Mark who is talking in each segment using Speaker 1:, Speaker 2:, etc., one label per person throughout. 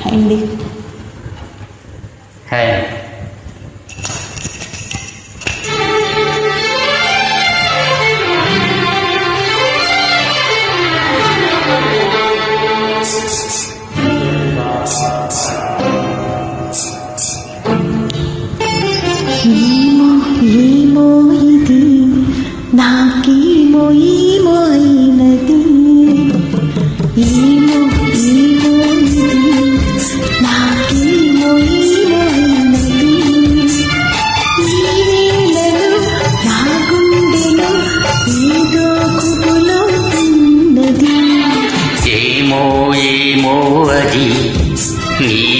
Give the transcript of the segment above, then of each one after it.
Speaker 1: hãy đi. Khen Hãy subscribe cho kênh Ghiền Mì Gõ Để không bỏ lỡ những video hấp dẫn
Speaker 2: ఏమో అది నీకేమి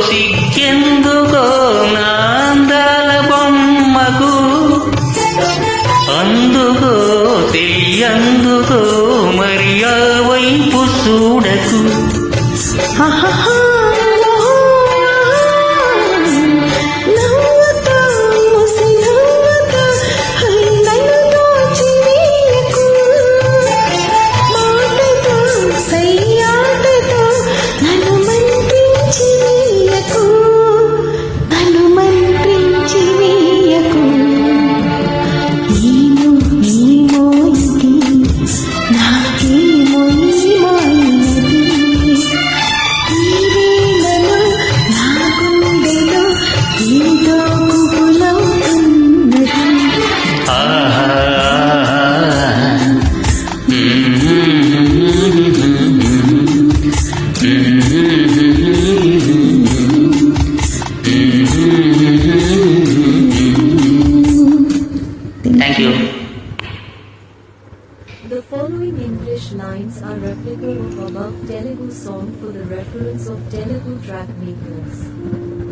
Speaker 2: సిగ్గెందుకో నాందాల బొమ్మకు? అందుకో తెలియందుకో మరి వైపు చూడకు.
Speaker 3: The following English lines are replica of above Telugu song for the reference of Telugu track makers.